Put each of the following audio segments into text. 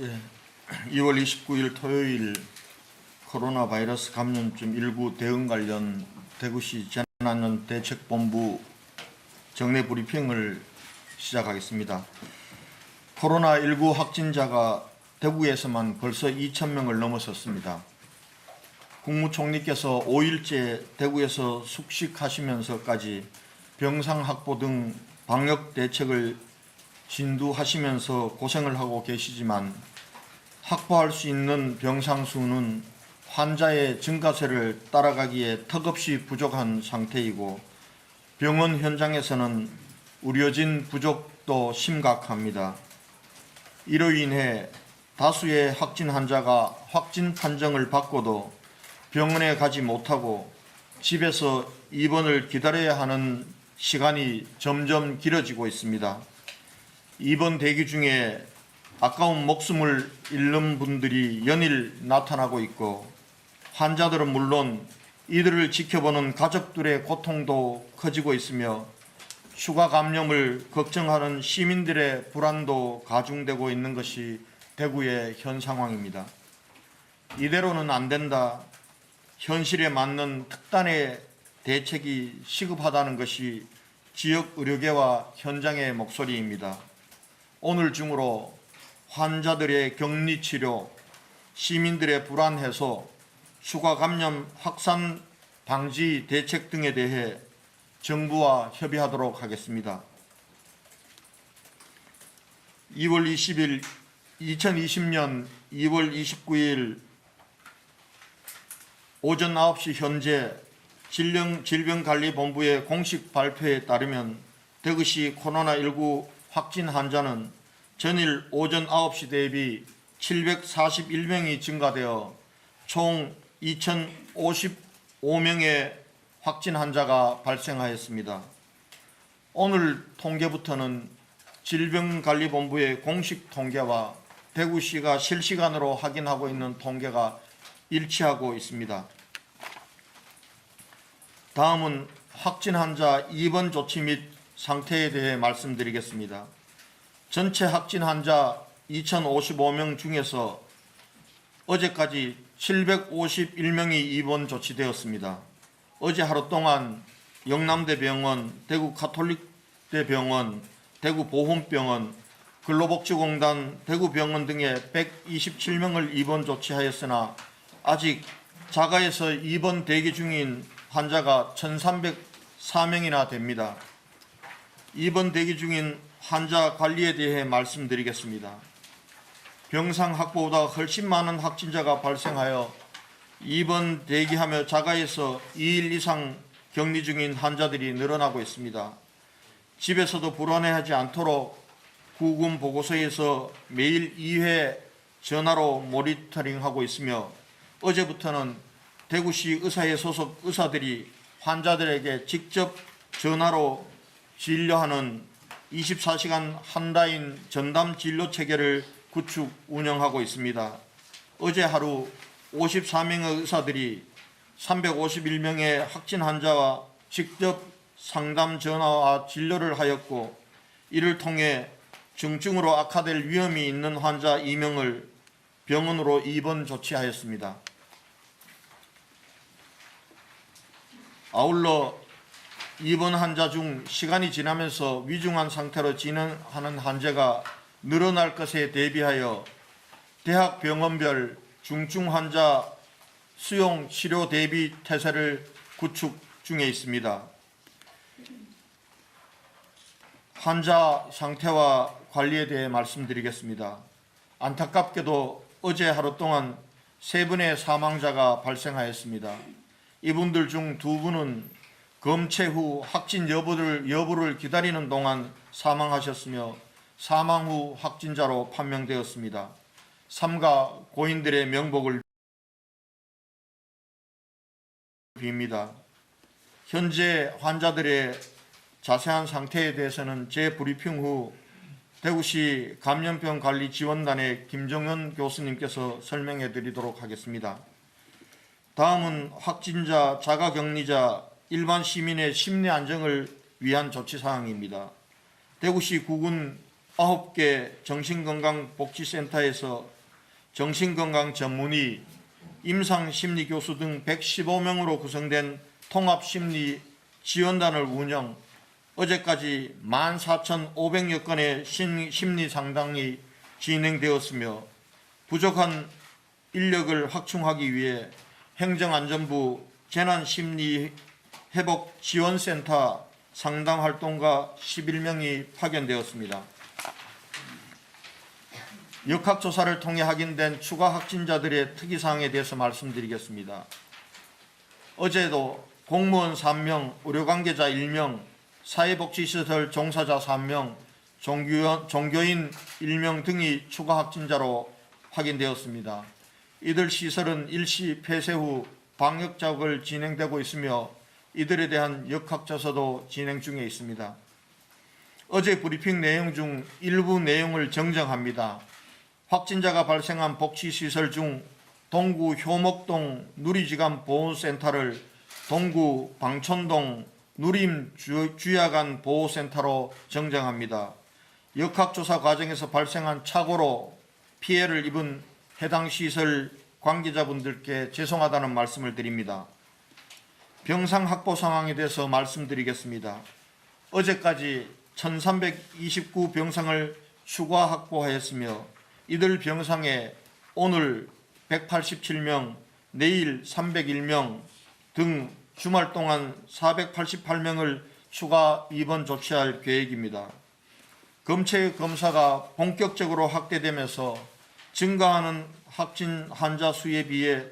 예, 2월 29일 토요일 코로나 바이러스 감염증 19 대응 관련 대구시 재난안전 대책본부 정례 브리핑을 시작하겠습니다. 코로나19 확진자가 대구에서만 벌써 2,000명을 넘어섰습니다. 국무총리께서 5일째 대구에서 숙식하시면서까지 병상 확보 등 방역 대책을 진두하시면서 고생을 하고 계시지만 확보할 수 있는 병상 수는 환자의 증가세를 따라가기에 턱없이 부족한 상태이고 병원 현장에서는 우려진 부족도 심각합니다. 이로 인해 다수의 확진 환자가 확진 판정을 받고도 병원에 가지 못하고 집에서 입원을 기다려야 하는 시간이 점점 길어지고 있습니다. 입원 대기 중에 아까운 목숨을 잃는 분들이 연일 나타나고 있고 환자들은 물론 이들을 지켜보는 가족들의 고통도 커지고 있으며 추가 감염을 걱정하는 시민들의 불안도 가중되고 있는 것이 대구의 현 상황입니다. 이대로는 안 된다. 현실에 맞는 특단의 대책이 시급하다는 것이 지역 의료계와 현장의 목소리입니다. 오늘 중으로 환자들의 격리 치료, 시민들의 불안 해소, 추가 감염 확산 방지 대책 등에 대해 정부와 협의하도록 하겠습니다. 2월 20일 2020년 2월 29일 오전 9시 현재 질병, 질병관리본부의 공식 발표에 따르면 대구시 코로나19 확진 환자는 전일 오전 9시 대비 741명이 증가되어 총 2,055명의 확진 환자가 발생하였습니다. 오늘 통계부터는 질병관리본부의 공식 통계와 대구시가 실시간으로 확인하고 있는 통계가 일치하고 있습니다. 다음은 확진 환자 입원 조치 및 상태에 대해 말씀드리겠습니다. 전체 확진 환자 2,055명 중에서 어제까지 751명이 입원 조치되었습니다. 어제 하루 동안 영남대병원, 대구 카톨릭대병원, 대구 보훈병원, 근로복지공단, 대구병원 등에 127명을 입원 조치하였으나 아직 자가에서 입원 대기 중인 환자가 1,304명이나 됩니다. 입원 대기 중인 환자 관리에 대해 말씀드리겠습니다. 병상 확보보다 훨씬 많은 확진자가 발생하여 입원 대기하며 자가에서 2일 이상 격리 중인 환자들이 늘어나고 있습니다. 집에서도 불안해하지 않도록 구금 보고소에서 매일 2회 전화로 모니터링하고 있으며 어제부터는 대구시 의사회 소속 의사들이 환자들에게 직접 전화로 진료하는 24시간 한라인 전담 진료 체계를 구축 운영하고 있습니다. 어제 하루 54명의 의사들이 351명의 확진 환자와 직접 상담 전화와 진료를 하였고 이를 통해 중증으로 악화될 위험이 있는 환자 2명을 병원으로 입원 조치하였습니다. 아울러 입원 환자 중 시간이 지나면서 위중한 상태로 진행하는 환자가 늘어날 것에 대비하여 대학 병원별 중증 환자 수용 치료 대비 태세를 구축 중에 있습니다. 환자 상태와 관리에 대해 말씀드리겠습니다. 안타깝게도 어제 하루 동안 세 분의 사망자가 발생하였습니다. 이분들 중 두 분은 검체 후 확진 여부를, 여부를 기다리는 동안 사망하셨으며 사망 후 확진자로 판명되었습니다. 삼가 고인들의 명복을 빕니다. 현재 환자들의 자세한 상태에 대해서는 재브리핑 후 대구시 감염병 관리 지원단의 김정현 교수님께서 설명해 드리도록 하겠습니다. 다음은 확진자, 자가격리자, 일반 시민의 심리 안정을 위한 조치 사항입니다. 대구시 구군 9개 정신건강복지센터에서 정신건강 전문의, 임상심리교수 등 115명으로 구성된 통합심리 지원단을 운영, 어제까지 14,500여 건의 심- 심리 상담이 진행되었으며 부족한 인력을 확충하기 위해 행정안전부 재난심리 회복 지원센터 상담 활동가 11명이 파견되었습니다. 역학 조사를 통해 확인된 추가 확진자들의 특이 사항에 대해서 말씀드리겠습니다. 어제도 공무원 3명, 의료 관계자 1명, 사회복지시설 종사자 3명, 종교, 종교인 1명 등이 추가 확진자로 확인되었습니다. 이들 시설은 일시 폐쇄 후 방역 작업을 진행되고 있으며 이들에 대한 역학조사도 진행 중에 있습니다. 어제 브리핑 내용 중 일부 내용을 정정합니다. 확진자가 발생한 복지시설 중 동구 효목동 누리지감 보호센터를 동구 방촌동 누림 주- 주야간 보호센터로 정정합니다. 역학조사 과정에서 발생한 착오로 피해를 입은 해당 시설 관계자분들께 죄송하다는 말씀을 드립니다. 병상 확보 상황에 대해서 말씀드리겠습니다. 어제까지 1329 병상을 추가 확보하였으며 이들 병상에 오늘 187명, 내일 301명 등 주말 동안 488명을 추가 입원 조치할 계획입니다. 검체 검사가 본격적으로 확대되면서 증가하는 확진 환자 수에 비해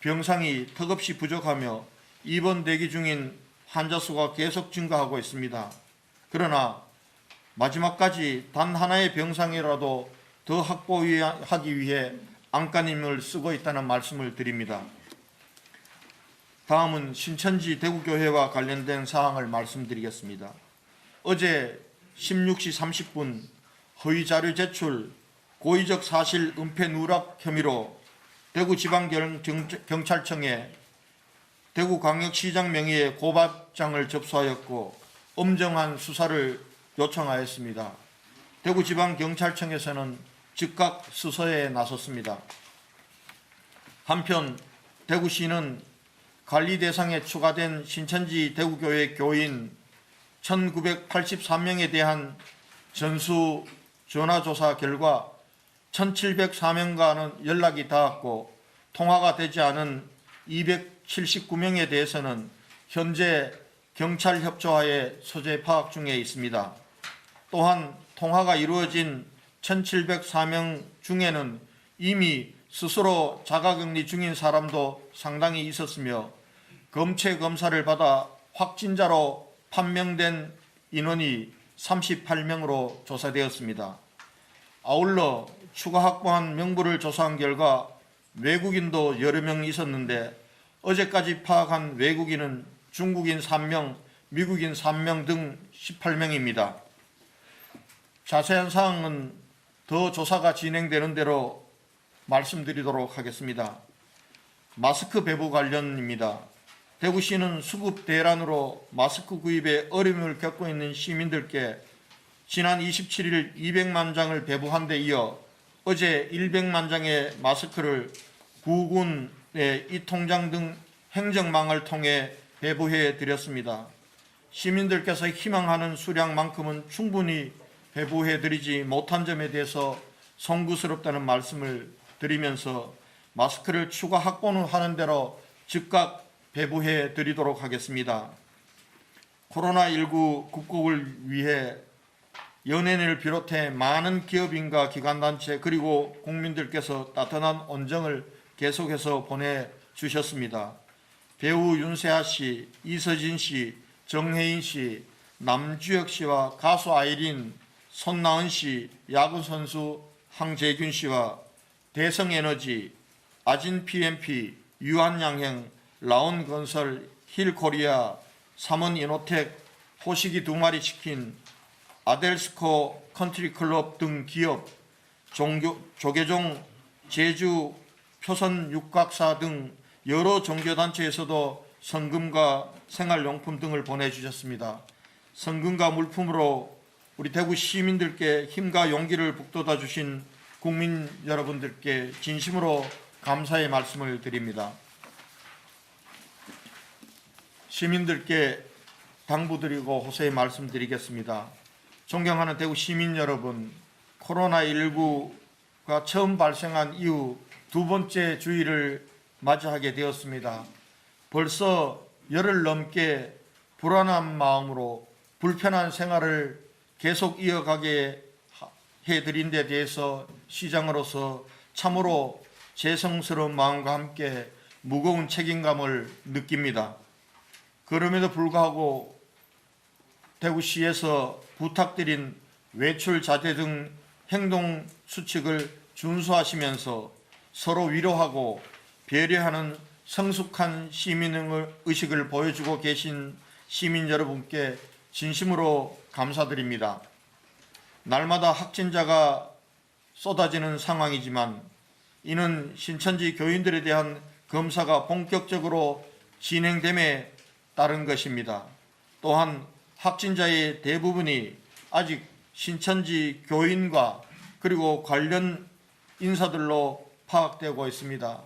병상이 턱없이 부족하며 입원 대기 중인 환자 수가 계속 증가하고 있습니다. 그러나 마지막까지 단 하나의 병상이라도 더 확보하기 위해 안간힘을 쓰고 있다는 말씀을 드립니다. 다음은 신천지 대구교회와 관련된 사항을 말씀드리겠습니다. 어제 16시 30분 허위 자료 제출, 고의적 사실 은폐 누락 혐의로 대구지방경찰청에 대구광역시장 명의의 고발장을 접수하였고 엄정한 수사를 요청하였습니다. 대구지방경찰청에서는 즉각 수사에 나섰습니다. 한편 대구시는 관리 대상에 추가된 신천지 대구교회 교인 1983명에 대한 전수 전화조사 결과 1704명과는 연락이 닿았고 통화가 되지 않은 279명에 대해서는 현재 경찰 협조하에 소재 파악 중에 있습니다. 또한 통화가 이루어진 1704명 중에는 이미 스스로 자가격리 중인 사람도 상당히 있었으며 검체 검사를 받아 확진자로 판명된 인원이 38명으로 조사되었습니다. 아울러 추가 확보한 명부를 조사한 결과 외국인도 여러 명 있었는데 어제까지 파악한 외국인은 중국인 3명, 미국인 3명 등 18명입니다. 자세한 사항은 더 조사가 진행되는 대로 말씀드리도록 하겠습니다. 마스크 배부 관련입니다. 대구시는 수급 대란으로 마스크 구입에 어려움을 겪고 있는 시민들께 지난 27일 200만 장을 배부한 데 이어 어제 100만 장의 마스크를 구군의 이 통장 등 행정망을 통해 배부해 드렸습니다. 시민들께서 희망하는 수량만큼은 충분히 배부해 드리지 못한 점에 대해서 송구스럽다는 말씀을 드리면서 마스크를 추가 확보는 하는 대로 즉각 배부해 드리도록 하겠습니다. 코로나19 극복을 위해 연예인을 비롯해 많은 기업인과 기관단체 그리고 국민들께서 따뜻한 온정을 계속해서 보내주셨습니다. 배우 윤세아 씨, 이서진 씨, 정혜인 씨, 남주혁 씨와 가수 아이린, 손나은 씨, 야구선수 황재균 씨와 대성에너지, 아진 PMP, 유한양행, 라온건설, 힐코리아, 삼원 이노텍, 호식이 두 마리 치킨, 아델스코 컨트리클럽 등 기업, 종교, 조계종, 제주 표선 육각사 등 여러 종교단체에서도 성금과 생활용품 등을 보내주셨습니다. 성금과 물품으로 우리 대구 시민들께 힘과 용기를 북돋아 주신 국민 여러분들께 진심으로 감사의 말씀을 드립니다. 시민들께 당부드리고 호소의 말씀드리겠습니다. 존경하는 대구 시민 여러분, 코로나19가 처음 발생한 이후 두 번째 주의를 맞이하게 되었습니다. 벌써 열흘 넘게 불안한 마음으로 불편한 생활을 계속 이어가게 하- 해드린 데 대해서 시장으로서 참으로 죄송스러운 마음과 함께 무거운 책임감을 느낍니다. 그럼에도 불구하고 대구시에서 부탁드린 외출 자제 등 행동 수칙을 준수하시면서 서로 위로하고 배려하는 성숙한 시민 의식을 보여주고 계신 시민 여러분께 진심으로 감사드립니다. 날마다 확진자가 쏟아지는 상황이지만 이는 신천지 교인들에 대한 검사가 본격적으로 진행됨에 따른 것입니다. 또한 확진자의 대부분이 아직 신천지 교인과 그리고 관련 인사들로 파악되고 있습니다.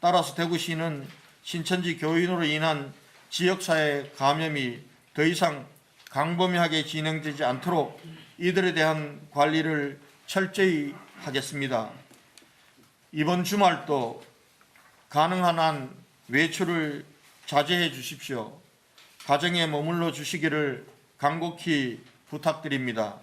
따라서 대구시는 신천지 교인으로 인한 지역사회 감염이 더 이상 강범위하게 진행되지 않도록 이들에 대한 관리를 철저히 하겠습니다. 이번 주말도 가능한 한 외출을 자제해 주십시오. 가정에 머물러 주시기를 간곡히 부탁드립니다.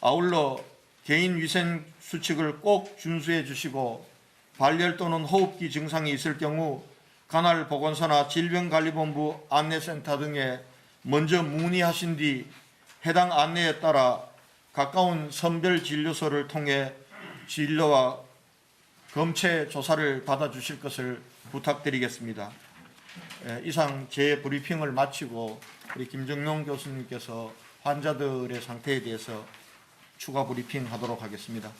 아울러 개인 위생 수칙을 꼭 준수해 주시고 발열 또는 호흡기 증상이 있을 경우 관할 보건소나 질병관리본부 안내센터 등에 먼저 문의하신 뒤 해당 안내에 따라 가까운 선별 진료소를 통해 진료와 검체 조사를 받아 주실 것을 부탁드리겠습니다. 예, 이상 제 브리핑을 마치고 우리 김정용 교수님께서 환자들의 상태에 대해서 추가 브리핑 하도록 하겠습니다.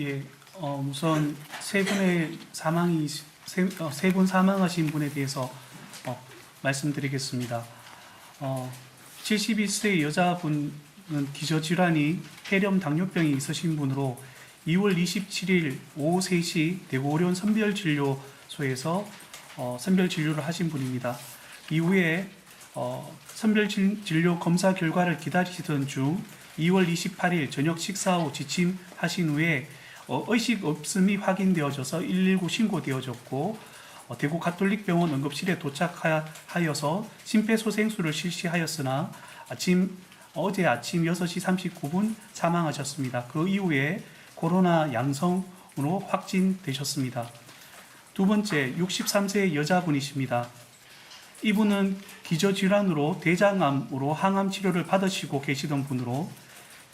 예, 어, 우선 세 분의 사망이 어, 세분 사망하신 분에 대해서 어, 말씀드리겠습니다. 어, 71세 여자분은 기저질환이 폐렴 당뇨병이 있으신 분으로 2월 27일 오후 3시 대구 오리온 선별진료소에서 어, 선별진료를 하신 분입니다. 이후에 어, 선별진료 검사 결과를 기다리시던 중 2월 28일 저녁 식사 후 지침하신 후에 어, 의식 없음이 확인되어져서 119 신고되어졌고 어, 대구 가톨릭병원 응급실에 도착하여서 심폐소생술을 실시하였으나 아침 어제 아침 6시 39분 사망하셨습니다. 그 이후에 코로나 양성으로 확진되셨습니다. 두 번째 63세 여자분이십니다. 이분은 기저질환으로 대장암으로 항암 치료를 받으시고 계시던 분으로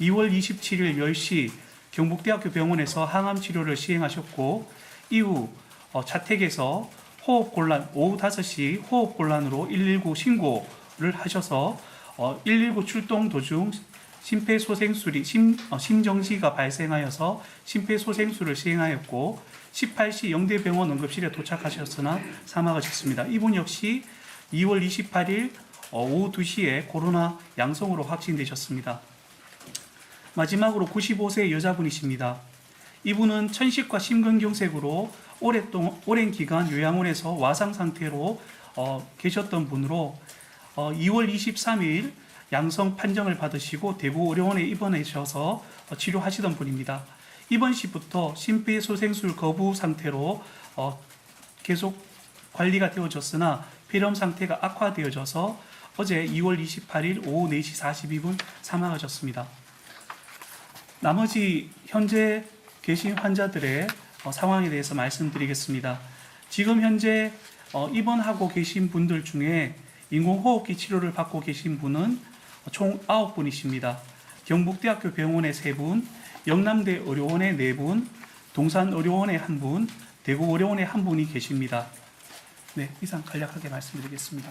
2월 27일 10시 경북대학교 병원에서 항암 치료를 시행하셨고 이후 어, 자택에서 호흡 곤란 오후 5시 호흡 곤란으로 119 신고를 하셔서 어, 119 출동 도중 심폐소생술이 심, 어, 심정지가 발생하여서 심폐소생술을 시행하였고 18시 영대병원 응급실에 도착하셨으나 사망하셨습니다. 이분 역시 2월 28일 어, 오후 2시에 코로나 양성으로 확진되셨습니다. 마지막으로 95세 여자분이십니다. 이분은 천식과 심근경색으로 오랫동안 오랜 기간 요양원에서 와상 상태로 어, 계셨던 분으로 어, 2월 23일 양성 판정을 받으시고 대구 의료원에 입원하셔서 어, 치료하시던 분입니다. 입원 시부터 심폐소생술 거부 상태로 어, 계속 관리가 되어졌으나 폐렴 상태가 악화되어져서 어제 2월 28일 오후 4시 42분 사망하셨습니다. 나머지 현재 계신 환자들의 어, 상황에 대해서 말씀드리겠습니다. 지금 현재 어, 입원하고 계신 분들 중에 인공호흡기 치료를 받고 계신 분은 총 9분이십니다. 경북대학교 병원에 3분, 영남대 의료원에 4분, 동산의료원에 1분, 대구의료원에 1분이 계십니다. 네, 이상 간략하게 말씀드리겠습니다.